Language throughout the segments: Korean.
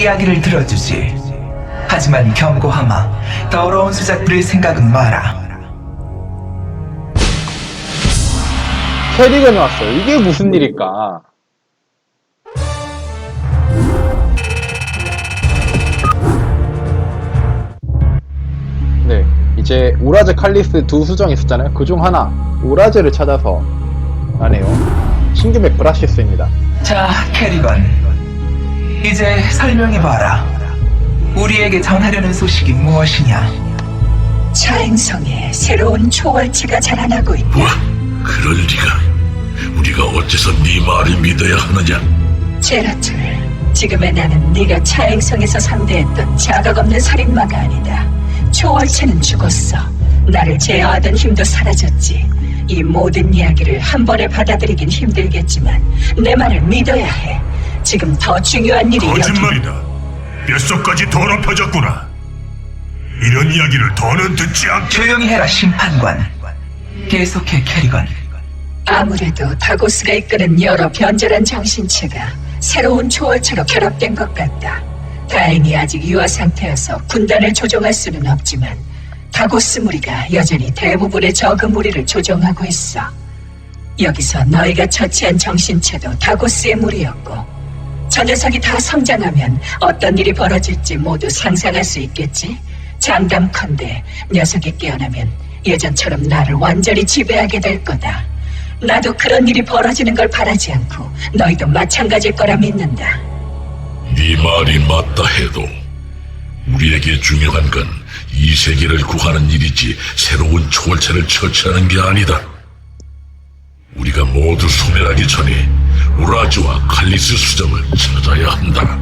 이야기를 들어주지. 하지만 경고하마. 더러운 수작 부릴 생각은 마라. 캐리건이 왔어. 이게 무슨 일일까? 네, 이제 오라즈 칼리스 두 수정이 있었잖아요. 그 중 하나, 오라즈를 찾아서 가네요. 신규 맥 브라시스입니다. 자, 캐리건. 이제 설명해봐라. 우리에게 전하려는 소식이 무엇이냐? 차행성에 새로운 초월체가 자라나고 있다. 뭐? 그럴 리가. 우리가 어째서 네 말을 믿어야 하느냐? 제라툴, 지금의 나는 네가 차행성에서 상대했던 자각 없는 살인마가 아니다. 초월체는 죽었어. 나를 제어하던 힘도 사라졌지. 이 모든 이야기를 한 번에 받아들이긴 힘들겠지만 내 말을 믿어야 해. 지금 더 중요한 일이 거짓말이다. 뼛속까지 더럽혀졌구나. 이런 이야기를 더는 듣지 않게. 조용히 해라, 심판관. 계속해, 캐리건. 아무래도 다고스가 이끄는 여러 변절한 정신체가 새로운 초월체로 결합된 것 같다. 다행히 아직 유아 상태여서 군단을 조종할 수는 없지만 다고스 무리가 여전히 대부분의 저그 무리를 조종하고 있어. 여기서 너희가 처치한 정신체도 다고스의 무리였고 저 녀석이 다 성장하면 어떤 일이 벌어질지 모두 상상할 수 있겠지? 장담컨대 녀석이 깨어나면 예전처럼 나를 완전히 지배하게 될 거다. 나도 그런 일이 벌어지는 걸 바라지 않고 너희도 마찬가지일 거라 믿는다. 네 말이 맞다 해도 우리에게 중요한 건 이 세계를 구하는 일이지 새로운 초월체를 처치하는 게 아니다. 우리가 모두 소멸하기 전에 우라즈와 칼리스 수정을 찾아야 한다.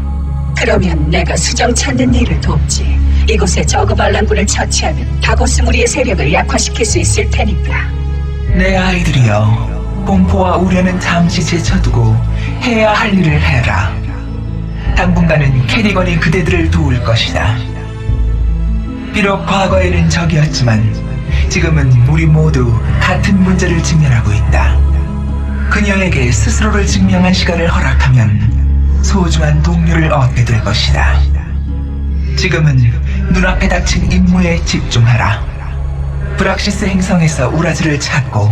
그러면 내가 수정 찾는 일을 돕지. 이곳에 저그 반란군을 처치하면 다고스 무리의 세력을 약화시킬 수 있을 테니까. 내 아이들이여. 공포와 우려는 잠시 제쳐두고 해야 할 일을 해라. 당분간은 캐리건이 그대들을 도울 것이다. 비록 과거에는 적이었지만 지금은 우리 모두 같은 문제를 직면하고 있다. 그녀에게 스스로를 증명한 시간을 허락하면 소중한 동료를 얻게 될 것이다. 지금은 눈앞에 닥친 임무에 집중하라. 브락시스 행성에서 우라즈를 찾고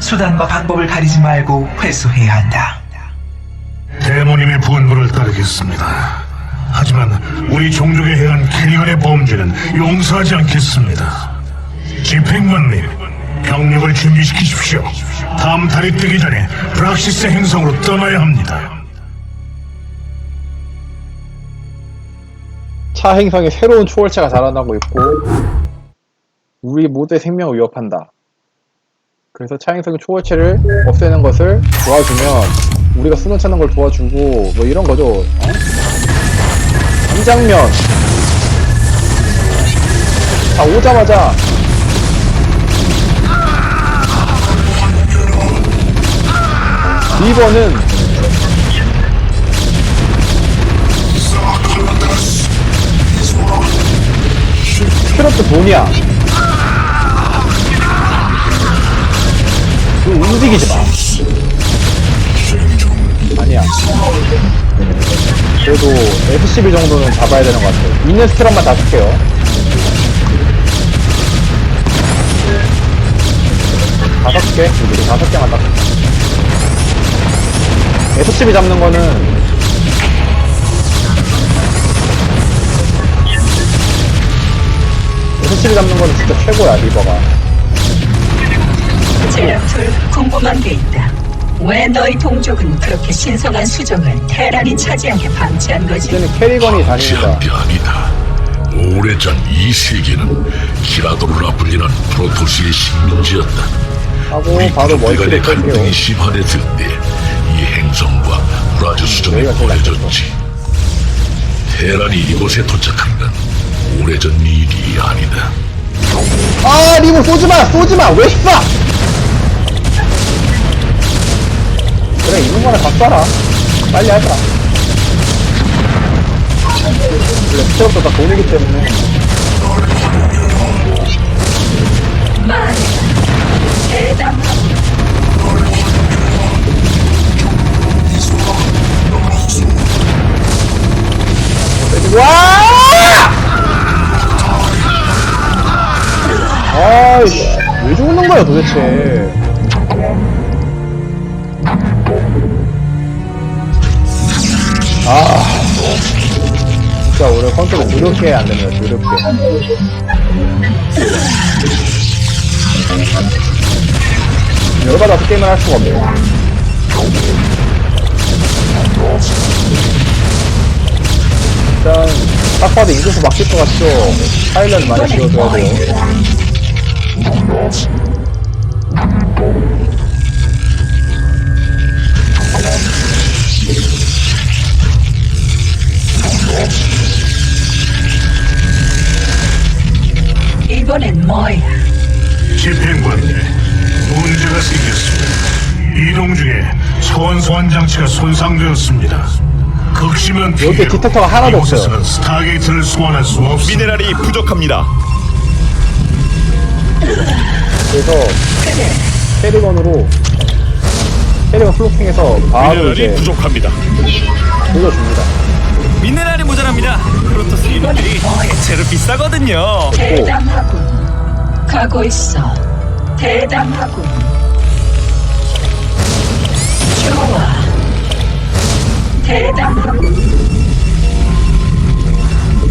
수단과 방법을 가리지 말고 회수해야 한다. 대모님의 분부를 따르겠습니다. 하지만 우리 종족에 행한 캐리건의 범죄는 용서하지 않겠습니다. 집행관님, 병력을 준비시키십시오. 다음 달이 뜨기 전에 브락시스 행성으로 떠나야 합니다. 차 행성에 새로운 초월체가 자라나고 있고, 우리 모두의 생명을 위협한다. 그래서 차 행성의 초월체를 없애는 것을 도와주면, 우리가 수능 찾는 걸 도와주고, 뭐 이런 거죠. 어? 이 장면. 자, 오자마자, 리버는 트로트 돈이야. 그 움직이지 마. 아니야. 그래도 F12 정도는 잡아야 되는 것 같아요. 있는 스트럼만 다 쓸게요. 다섯 개? 다섯 개만 딱. F12 잡는 거는 F12 잡는 거는 진짜 최고야, 리버가. 제라툴 궁금한 게 있다. 왜 너희 동족은 그렇게 신성한 수정을 테란이 차지하게 방치한 거지? 이제는 캐리건이 다닙니다. 지한 게 아니다. 오래전 이 세계는 키라도르라 불리는 프로토스의 식민지였다. 하고 우리 바로 멀티를 끌게요. 갈등이 심화됐을 때이 행성과 제일 보여졌지. 테란이 이곳에 도착한 건 오래전 일이 아니다. 아 리버 쏘지마 쏘지마 왜 쏴! 그래 있는 거나 다 쏴라 빨리 하자 원래 스트업도 다 돈이기 때문에 거야 도대체? 아, 진짜 오늘 컨트롤 더럽게 안 되네요, 더럽게. 열받아서 게임을 할 수가 없네요. 일단, 딱 봐도 인구수 막힐 것 같죠? 파일럿 많이 지어줘야 돼요. 손상되었습니다. 극심한 여기 피해로 디텍터가 하나도 없어요. 이곳에서는 스타게이트를 소환할 수 없습니다. 미네랄이 부족합니다. 그래서, 캐리건으로, 캐리건 플로킹해서 바로 미네랄이 이제 부족합니다. 돌려줍니다. 미네랄이 모자랍니다. 프로토스 유닛들이 대체로 비싸거든요. 대담하군. 가고 있어. 대담하군.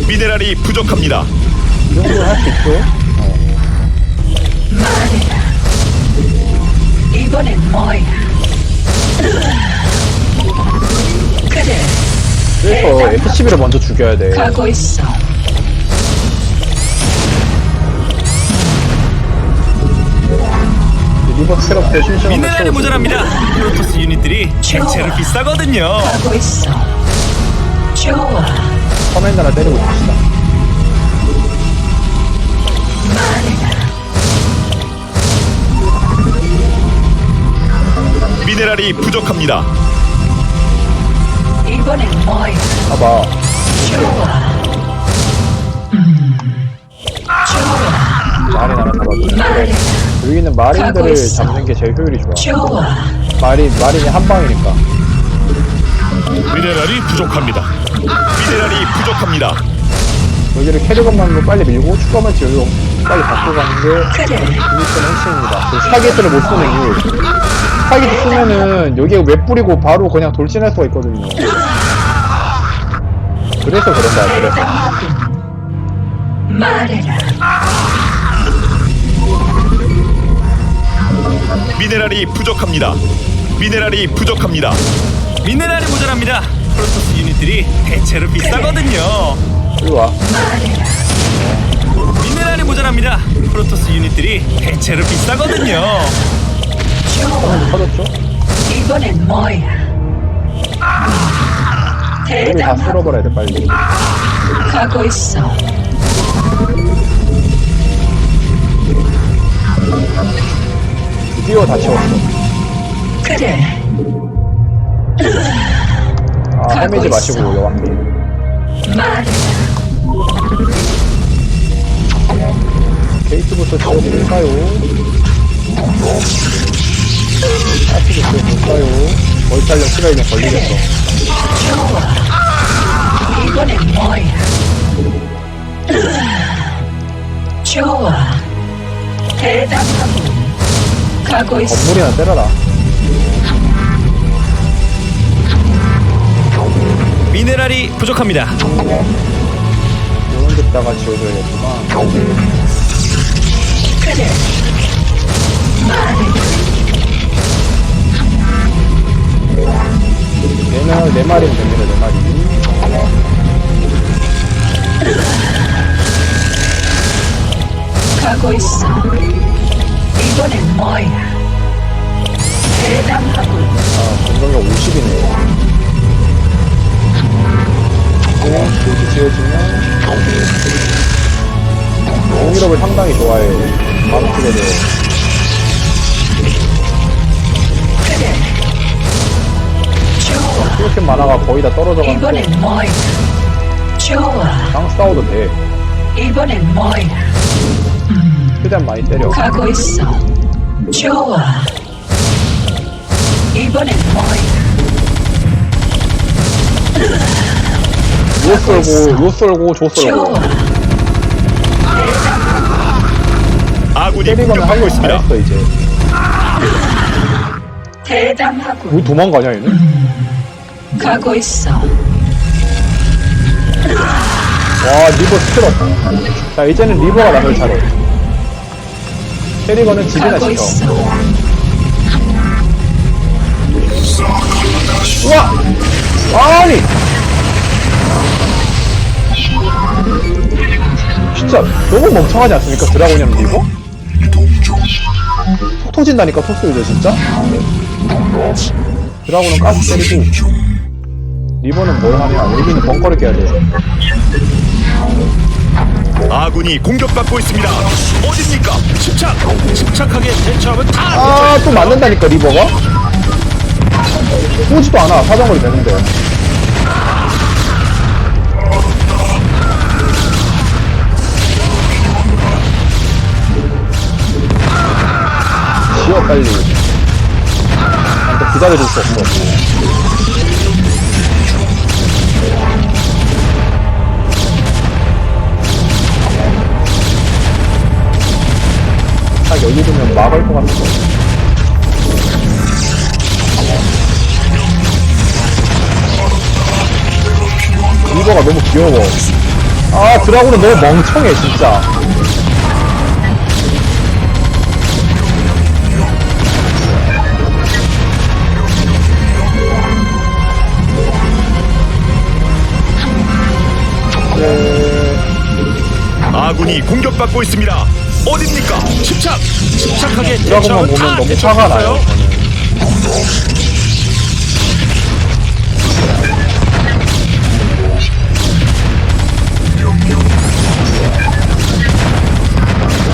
미네랄이 부족합니다. 이할 수. 이번엔 뭐야? 그래, 그래서 FCB를 먼저 죽여야 돼. 가고 있어. 때 심심한 미네랄이 모자랍니다. 프로토스 유닛들이 대체로 비싸거든요. 가고 있어. 좋아. 커맨드 하나 때리고 있습시다. 미네랄이 부족합니다. 이번엔 뭐야? 봐봐. 좋아. 마린 하나 잡아줘. 말해라. 여기 있는 가고 마린들을. 잡는 게 제일 효율이 좋아. 마린, 마린이 한 방이니까. 미네랄이 부족합니다. 미네랄이 부족합니다. 여기를 캐리건만으로 빨리 밀고 축구만 지어서 빨리 바꾸고 가는 게. 미션 핵심입니다. 그 스타게이트를 못 쓰는 이유. 스타게이트 쓰면은 여기에 웹 뿌리고 바로 그냥 돌진할 수가 있거든요. 그래서 그런다, 그래서. 말해라. 미네랄이 부족합니다. 미네랄이 부족합니다. 미네랄이 모자랍니다. 프로토스 유닛들이 대체로 비싸거든요. 이리 와. 미네랄이 모자랍니다. 프로토스 유닛들이 대체로 비싸거든요. 터졌죠? 이번엔 뭐야? 여기 다 대담하고 쓸어버려야 돼, 빨리. 가고 있어. 드디어 다 채웠어. 그래. 아, 헤매지. 마시고, 여왕님. 게이트부터 채워드릴까요? 하트부터 볼까요? 벌탈력 시간이 좀 걸리겠어. 이번엔 뭐야? 좋아. 대담하고 가고 있어. 건물이나 때려라. 미네랄이 부족합니다. 이런 데다가 지어줘야겠구만. 그래. 얘는 네 마리면 됩니다, 네 마리. 가고 있어. 이번엔 뭐야? 대담하고 아, 공격력 50이네. 이렇게 지어주면, 공격력을 상당히 좋아해. 돼. 그래. 좋아. 만화가 거의 다 떨어져가지고, 이번엔 뭐야? 좋아. 랑 싸워도 돼. 이번엔 뭐야? 최대한 많이 때려. 가고 있어. 좋아. 이번엔 뭐? 로 쏠고, 로 쏠고, 조 쏠고. 아군이 공격하고 있습니다. 알았어, 이제. 대담하고 왜 도망가냐 얘는? 가고 있어. 와 리버 스킬 없다. 자 이제는 리버가 나를 잘해. 캐리건은 집이나 시켜. 우와! 아니! 진짜 너무 멍청하지 않습니까? 드라곤이랑 리버? 톡 터진다니까 토스들 진짜? 드라곤은 가스 때리고 리버는 뭘 하냐? 리비는 벙커를 깨야 돼. 아군이 공격받고 있습니다. 어딥니까? 침착! 침착하게 대처하면 다! 아 또 맞는다니까 리버가 쏘지도 않아 사정거리 되는데 지워 빨리 나한테 기다려줄 수 없어 막을 것 같은데. 리버가 너무 귀여워. 아, 드라군은 너무 멍청해, 진짜. 아군이 공격받고 있습니다. 어딥니까? 집착! 집착하게 대처는 보면 다 너무 화가 나요.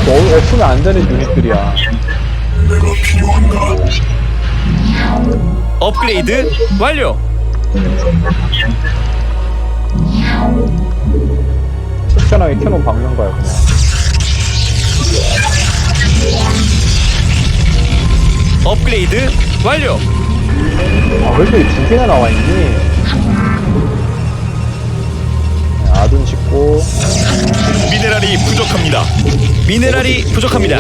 저는. 없으면 안 되는 유닛들이야. 업그레이드 완료! 숙전하게 캐논 박는 거야 그냥. 업그레이드 완료. 아, 벌써 두 개나 나와 있니? 아둔 짓고 미네랄이 부족합니다. 미네랄이 부족합니다.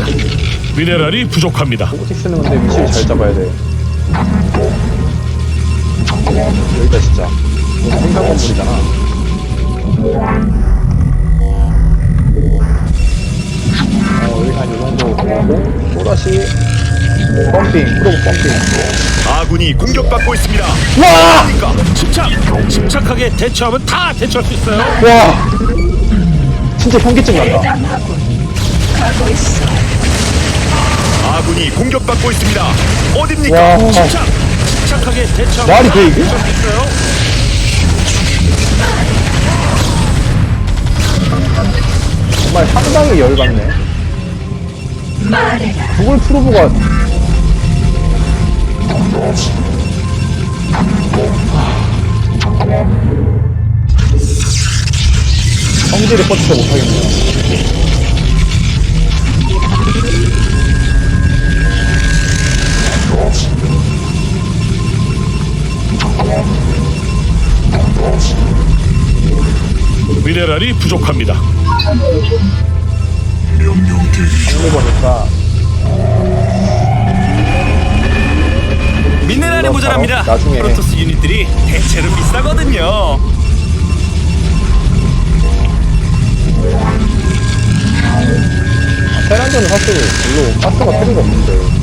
미네랄이 부족합니다. 로보틱스는 근데 위치를 잘 잡아야 돼. 여기다 진짜. 생산 건물이잖아. 어, 여기가 한요 정도 되고 또다시 펌핑 프로 펌핑 아군이 공격받고 있습니다. 와! 그러니까 집착. 침착하게 대처하면 다 대처할 수 있어요. 와 진짜 현기증 난다 아군이 공격받고 있습니다. 어딥니까? 와. 집착. 침착하게 대처하면 말이 돼, 이게? 대처할 수 있어요. 정말 상당히 열받네 구글 프로브가 성질이 뻗쳐 못하겠네요. 미네랄이 부족합니다. 보니까 시간이 모자랍니다. 나중에. 프로토스 유닛들이 대체로 비싸거든요. 테란전은 사실 별로 가스가 필요가 없는데.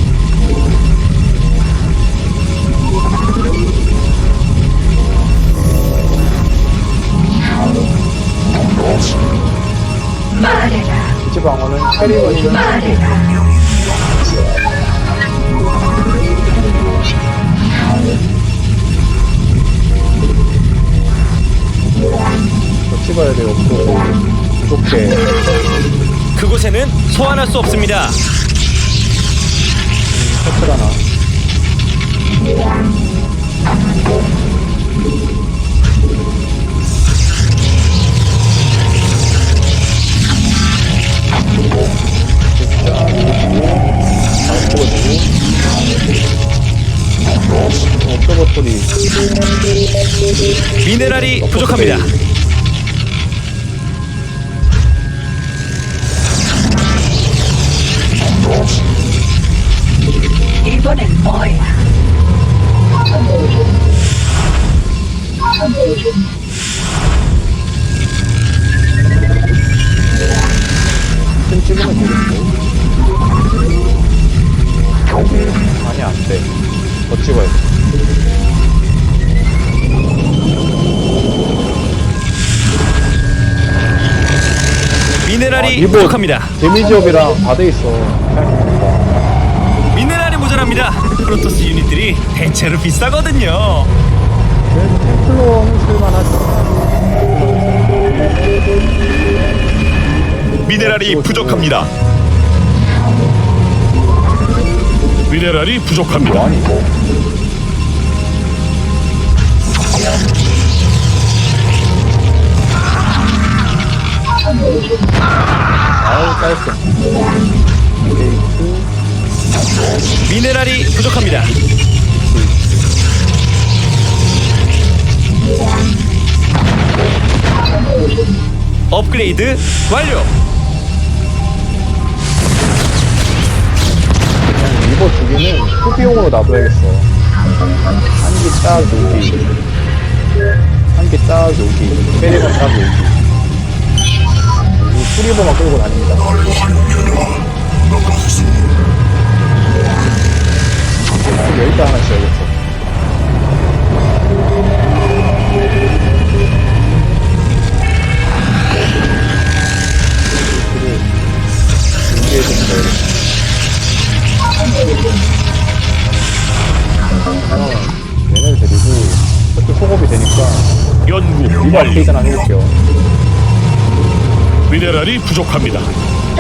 기지방어는 캐리건이든 찍어야 돼요. 좋게. 그곳에는 소환할 수 없습니다. 음, 커플 하나. 미네랄이 부족합니다. 이번엔 뭐야? 아니, 안 돼. 더 찍어야 돼. 미네랄이 아, 부족합니다. 데미지업이랑 다 돼 있어. 프로토스 유닛들이 대체로 비싸거든요. 그래도 템플러는 쓸만하죠. 미네랄이 부족합니다. 미네랄이 부족합니다. 아우. 게 미네랄이 부족합니다. 업그레이드 완료. 그냥 리버 두 개는 소비용으로 놔둬야겠어. 한개딱 여기. 한개딱 여기. 빼리건 딱 여기. 이 프리버만 끌고 다닙니다. 아, 여기다 하나 지어야겠어. 얘네를 데리고 저쪽 소급이 되니까 연구 리버. 업데이트 하나 해볼게요. 미네랄이 부족합니다.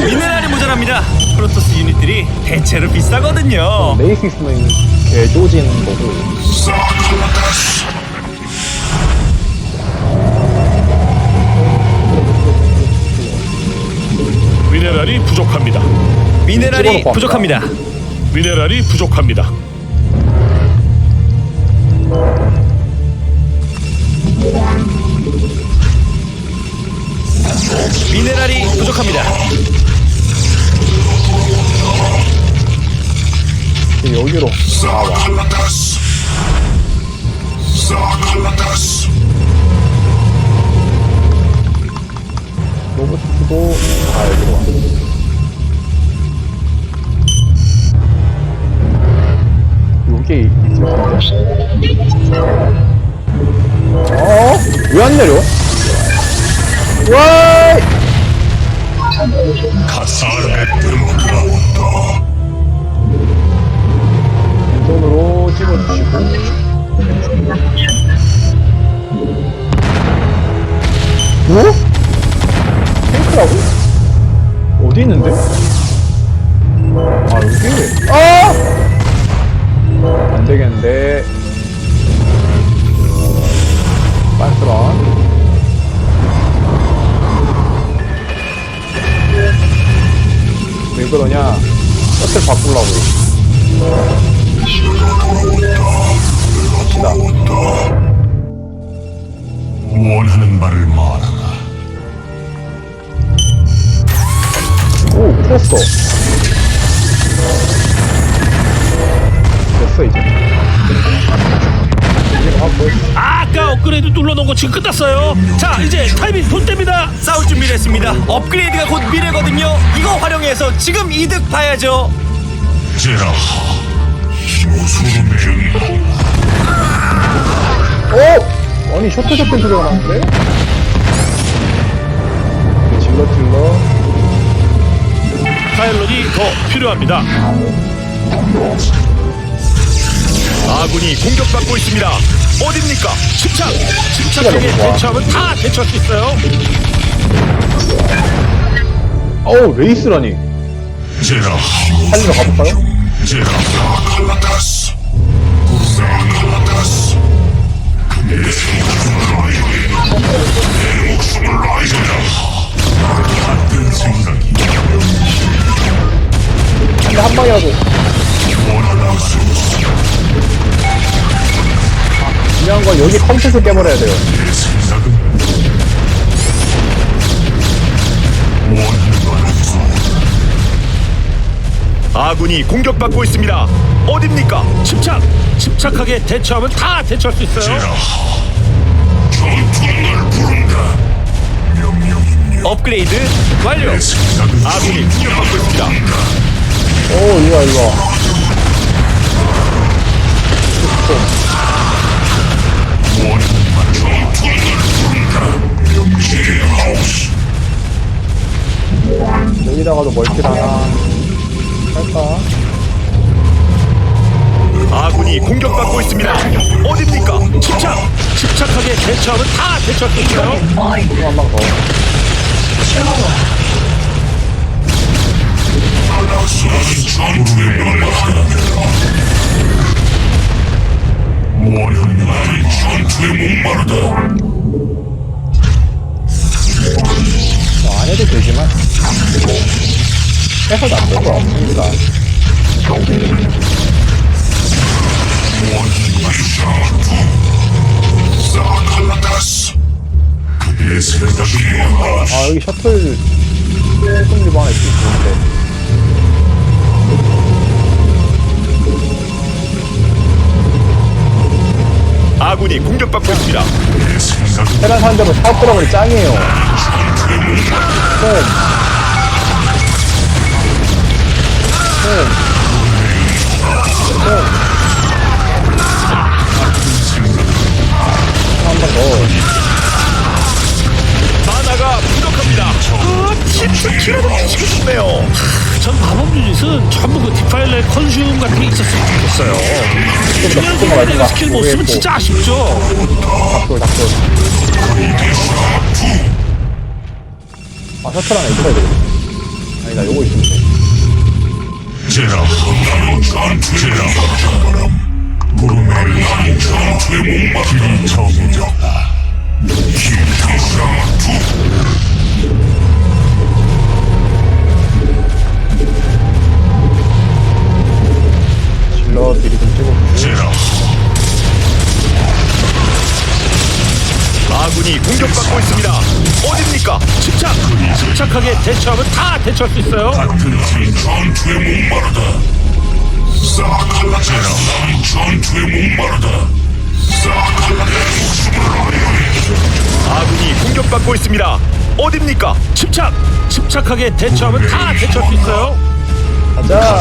미네랄이 모자랍니다. 프로토스 유닛들이 대체로 비싸거든요. 있으면 개조지는 거고 미네랄이 부족합니다. 미네랄이 부족합니다. 미네랄이 부족합니다. 미네랄이 부족합니다. 여기로 나와. 왜 그러냐? 셔틀 바꾸려고. 갑시다. 원하는 말을 말하라 오, 풀었어. 됐어, 이제. 이제 막 뭐, 아까 업그레이드 눌러놓은 거 지금 끝났어요. 자, 이제 타이밍 돈 뗍니다. 싸울 준비됐습니다. 업그레이드가 곧 미래거든요. 이거 활용해서 지금 이득 봐야죠. 제라하 무수로 명이 어! 아니, 셔틀 접근 소리가 나는데? 네, 질러, 질러. 파일럿이 더 필요합니다. 아군이 공격받고 있습니다. 어딥니까? 침착! 침착하게 너무 좋아. 대처하면 다 대처할 수 있어요. 어우, 레이스라니. 제라하 살리러 가볼까요? 제라하 칼라다스 사칼라다스 내 목숨을 라이저라 같은 생각이 근데 한 방이라도. 원하는 것 중요한 건 여기 컴퓨터 깨버려야 돼요. 내 생각은 원하는 것을 아군이 공격받고 있습니다. 어딥니까? 침착! 침착하게 대처하면 다 대처할 수 있어요. 제라하 전투는 날 부른다 명령입니다 업그레이드 완료. 내 생각은 아군이 공격받고 있습니다. 오, 이리와, 이리 여기다가도 멀티를 하나 할까? 아군이 공격받고 있습니다. 어딥니까? 침착! 침착하게 대처하면 다 대처할 수 있어요. 뭐이 또한방 더. 전투의 생각이 뭐야 아 여기 셔틀 조금 하나 있으면 좋은데. 아군이 공격받고 있습니다. 테란 산점은 사업 들어버리 짱이에요. 홈 만화가 부족합니다. 아, 침착이라도 지키고 싶네요. 전 마법 유닛은 전부 그 디파일러의 컨슘 같은 게 있었으면 좋겠어요. 그냥 조금만 그거 내가. 스킬 못 쓰면. 진짜 아쉽죠. 아 셔틀 하나 있어야 되겠다 아니다 요거 있으면 돼 제라 전투의 제라 바람 무릎을 향한 전투의 목마르다 정적다. 기타사 질러 딜이 좀 찍어 아군이 공격받고 있습니다. 어딥니까? 침착! 침착하게 대처하면 다 대처할 수 있어요. 같은 팀 전투의 목마르다 사칼라 제라 전투의 목마르다 사칼라 아군이 공격받고 있습니다. 어딥니까? 침착! 침착하게 대처하면 다 대처할 수 있어요. 가자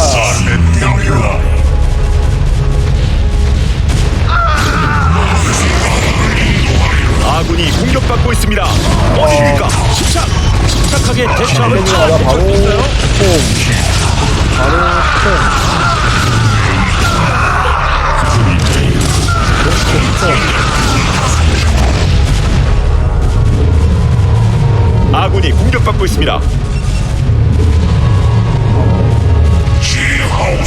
아군이 공격받고 있습니다. 어딥니까? 침착! 침착하게 대처하면 대처할 바로 바로 홈 아군이 공격받고 있습니다. 지하우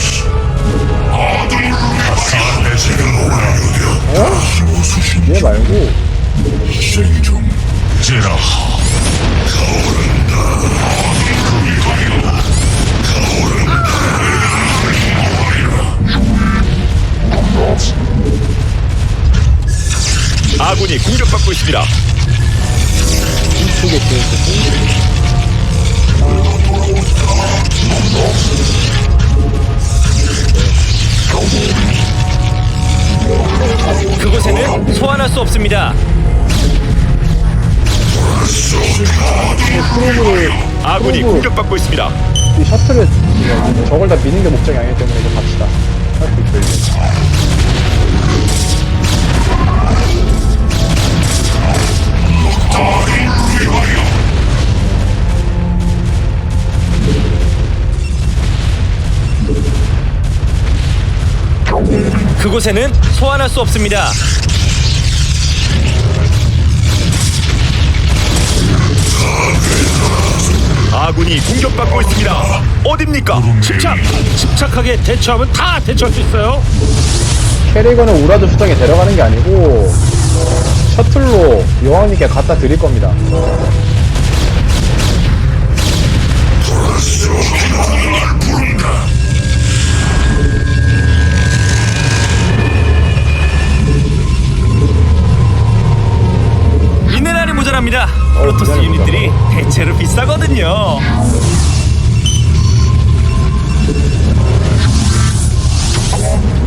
아군이 공격받고 있습니다. 그곳에는 소환할 수 없습니다. 프로브를 아군이 프로브 공격받고 있습니다. 이 셔틀을 저걸 다 미는 게 목적이 아니기 때문에 좀 갑시다 그곳에는 소환할 수 없습니다. 아군이 공격받고 있습니다. 어딥니까? 침착! 침착하게 대처하면 다 대처할 수 있어요. 캐리건은 우라드 수정에 데려가는 게 아니고 셔틀로 여왕님께 갖다 드릴 겁니다 미네랄이 모자랍니다. 프로토스 미네랄이 유닛들이 대체로 비싸거든요.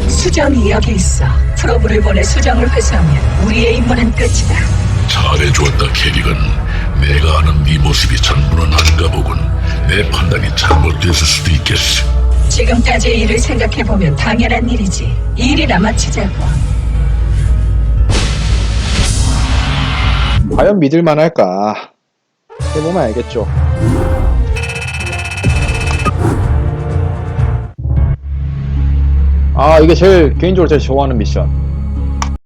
수정이 여기 있어. 프로브를 보내 수정을 회수하면 우리의 임무는 끝이다. 잘해주었다 캐릭은 내가 아는 네 모습이 전부는 아닌가 보군 내 판단이 잘못됐을 수도 있겠어 지금까지의 일을 생각해보면 당연한 일이지. 일이나 마치자고. 과연 믿을 만 할까 해보면 알겠죠. 아 이게 제일 개인적으로 제일 좋아하는 미션